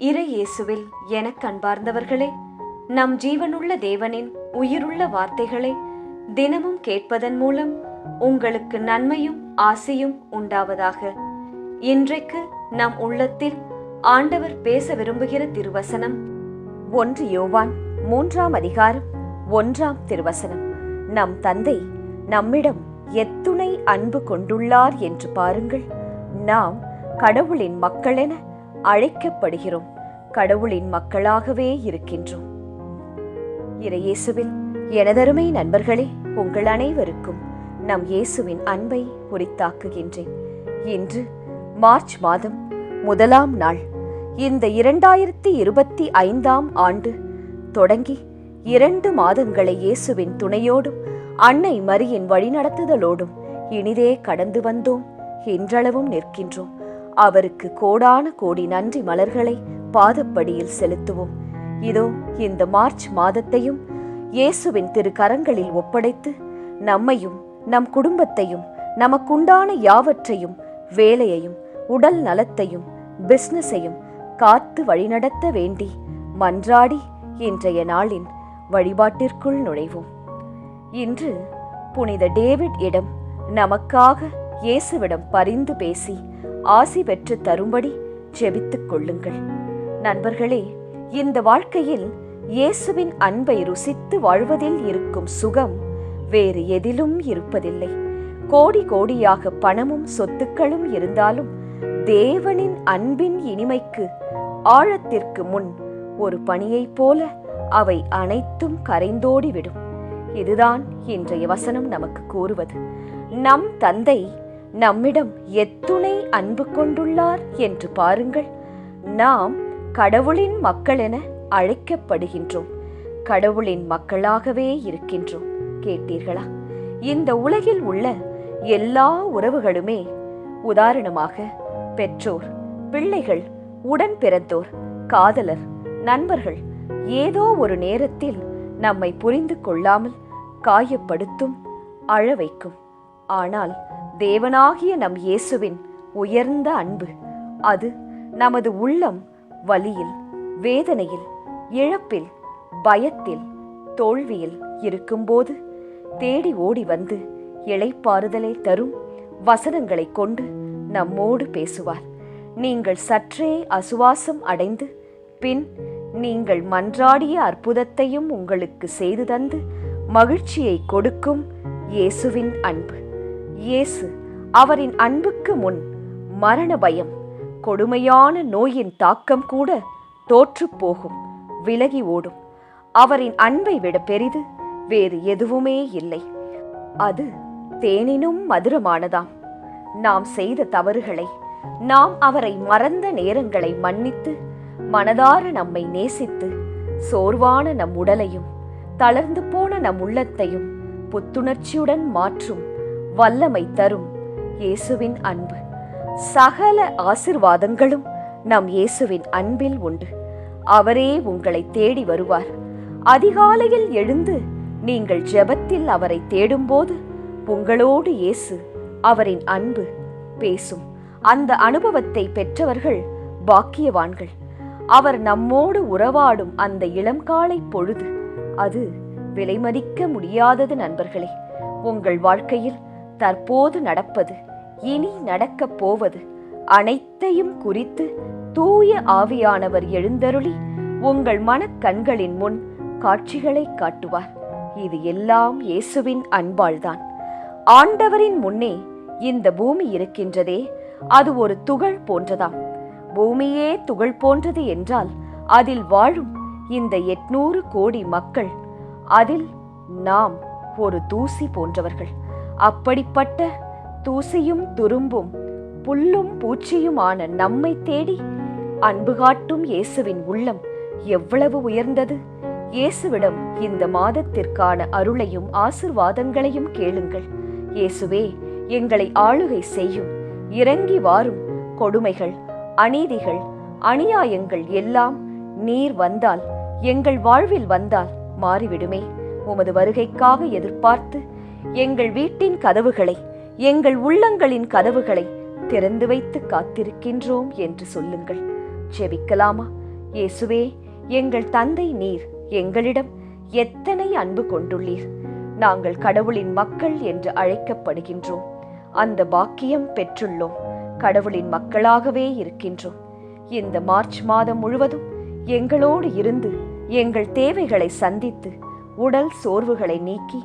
இறை இயேசுவில் எனக் அன்பார்ந்தவர்களே நம் ஜீவனுள்ள தேவனின் உயிருள்ள வார்த்தைகளை தினமும் கேட்பதன் மூலம் உங்களுக்கு நன்மையும் ஆசையும் உண்டாவதாக. இன்றைக்கு நம் உள்ளத்தில் ஆண்டவர் பேச விரும்புகிற திருவசனம் ஒன்று யோவான் மூன்றாம் அதிகாரம் ஒன்றாம் திருவசனம். நம் தந்தை நம்மிடம் எத்துணை அன்பு கொண்டுள்ளார் என்று பாருங்கள். நாம் கடவுளின் மக்களென அழைக்கப்படுகிறோம். கடவுளின் மக்களாகவே இருக்கின்றோம். இறையேசுவில் எனதருமை நண்பர்களே உங்கள் அனைவருக்கும் நம் இயேசுவின் அன்பை உரித்தாக்குகின்றேன். இன்று மார்ச் மாதம் முதலாம் நாள். இந்த இரண்டாயிரத்தி இருபத்தி ஐந்தாம் ஆண்டு தொடங்கி இரண்டு மாதங்களை இயேசுவின் துணையோடும் அன்னை மரியின் வழிநடத்துதலோடும் இனிதே கடந்து வந்தோம். இன்றளவும் நிற்கின்றோம். அவருக்கு கோடான கோடி நன்றி மலர்களை பாதப்படியில் செலுத்துவோம். இதோ இந்த மார்ச் மாதத்தையும் இயேசுவின் திரு கரங்களில் ஒப்படைத்து நம்மையும் நம் குடும்பத்தையும் நமக்குண்டான யாவற்றையும் வேலையையும் உடல் நலத்தையும் பிசினஸையும் காத்து வழிநடத்த வேண்டி மன்றாடி இன்றைய நாளின் வழிபாட்டிற்குள் நுழைவோம். இன்று புனித டேவிட் இடம் நமக்காக இயேசுவிடம் பரிந்து பேசி ஆசி பெற்று தரும்படி ஜெபித்துக் கொள்ளுங்கள். நண்பர்களே இந்த வாழ்க்கையில் இயேசுவின் அன்பை ருசித்து வாழ்வதில் இருக்கும் சுகம் வேறு எதிலும் இருப்பதில்லை. கோடி கோடியாக பணமும் சொத்துக்களும் இருந்தாலும் தேவனின் அன்பின் இனிமைக்கு ஆழத்திற்கு முன் ஒரு பணியைப் போல அவை அனைத்தும் கரைந்தோடிவிடும். இதுதான் இன்றைய வசனம் நமக்கு கூறுவது. நம் தந்தை நம்மிடம் எத்துணை அன்பு கொண்டுள்ளார் என்று பாருங்கள். நாம் கடவுளின் மக்கள் என அழைக்கப்படுகின்றோம். கடவுளின் மக்களாகவே இருக்கின்றோம். கேட்டீர்களா? இந்த உலகில் உள்ள எல்லா உறவுகளுமே உதாரணமாக பெற்றோர் பிள்ளைகள் உடன் பிறந்தோர் காதலர் நண்பர்கள் ஏதோ ஒரு நேரத்தில் நம்மை புரிந்து கொள்ளாமல் காயப்படுத்தும் அழ வைக்கும் ஆனால் தேவனாகிய நம் இயேசுவின் உயர்ந்த அன்பு. அது நமது உள்ளம் வலியில் வேதனையில் இழப்பில் பயத்தில் தோல்வியில் இருக்கும்போது தேடி ஓடி வந்து இழைப்பாறுதலை தரும் வசனங்களை கொண்டு நம்மோடு பேசுவார். நீங்கள் சற்றே அசுவாசம் அடைந்து பின் நீங்கள் மன்றாடிய அற்புதத்தையும் உங்களுக்கு செய்து தந்து மகிழ்ச்சியை கொடுக்கும் இயேசுவின் அன்பு. இயேசு அவரின் அன்புக்கு முன் மரண பயம் கொடுமையான நோயின் தாக்கம் கூட தோற்றுப்போகும் விலகி ஓடும். அவரின் அன்பை விட பெரிது வேறு எதுவுமே இல்லை. அது தேனினும் மதுரமானதாம். நாம் செய்த தவறுகளை நாம் அவரை மறந்த நேரங்களை மன்னித்து மனதார நம்மை நேசித்து சோர்வான நம் உடலையும் தளர்ந்து போன நம் உள்ளத்தையும் புத்துணர்ச்சியுடன் மாற்றும் வல்லமை தரும் இயேசுவின் அன்பு. சகல ஆசிர்வாதங்களும் நம் இயேசுவின் அன்பில் உண்டு. அவரே உங்களை தேடி வருவார். அதிகாலையில் எழுந்து நீங்கள் ஜெபத்தில் அவரை தேடும்போது உங்களோடு இயேசு அவரின் அன்பு பேசும். அந்த அனுபவத்தை பெற்றவர்கள் பாக்கியவான்கள். அவர் நம்மோடு உறவாடும் அந்த இளங்காலை பொழுது அது விலைமதிக்க முடியாதது நண்பர்களே. உங்கள் வாழ்க்கையில் தற்போது நடப்பது இனி நடக்கப் போவது அனைத்தையும் குறித்து தூய ஆவியானவர் எழுந்தருளி உங்கள் மனக்கண்களின் முன் காட்சிகளை காட்டுவார். இது எல்லாம் இயேசுவின் அன்பாள்தான் ஆண்டவரின் முன்னே இந்த பூமி இருக்கின்றதே அது ஒரு துகள் போன்றதாம். பூமியே துகள் போன்றது என்றால் அதில் வாழும் இந்த எட்நூறு கோடி மக்கள் அதில் நாம் ஒரு தூசி போன்றவர்கள். அப்படிப்பட்ட தூசியும் துரும்பும் புல்லும் பூச்சியுமான நம்மை தேடி அன்பு காட்டும் இயேசுவின் உள்ளம் எவ்வளவு உயர்ந்தது? இயேசுவிடம் இந்த மாதத்திற்கான அருளையும் ஆசிர்வாதங்களையும் கேளுங்கள். இயேசுவே எங்களை ஆளுகை செய்யும் இறங்கி வாரும் கொடுமைகள் அநீதிகள் அநியாயங்கள் எல்லாம் நீர் வந்தால் எங்கள் வாழ்வில் வந்தால் மாறிவிடுமே. உமது வருகைக்காக எதிர்பார்த்து எங்கள் வீட்டின் கதவுகளை எங்கள் உள்ளங்களின் கதவுகளை திறந்து வைத்து காத்திருக்கின்றோம் என்று சொல்லுங்கள். ஜெபிக்கலாமா இயேசுவே எங்கள் தந்தை நீர் எங்களிடம் எத்தனை அன்பு கொண்டுள்ளீர். நாங்கள் கடவுளின் மக்கள் என்று அழைக்கப்படுகின்றோம். அந்த பாக்கியம் பெற்றுள்ளோம். கடவுளின் மக்களாகவே இருக்கின்றோம். இந்த மார்ச் மாதம் முழுவதும் எங்களோடு இருந்து எங்கள் தேவைகளை சந்தித்து உடல் சோர்வுகளை நீக்கி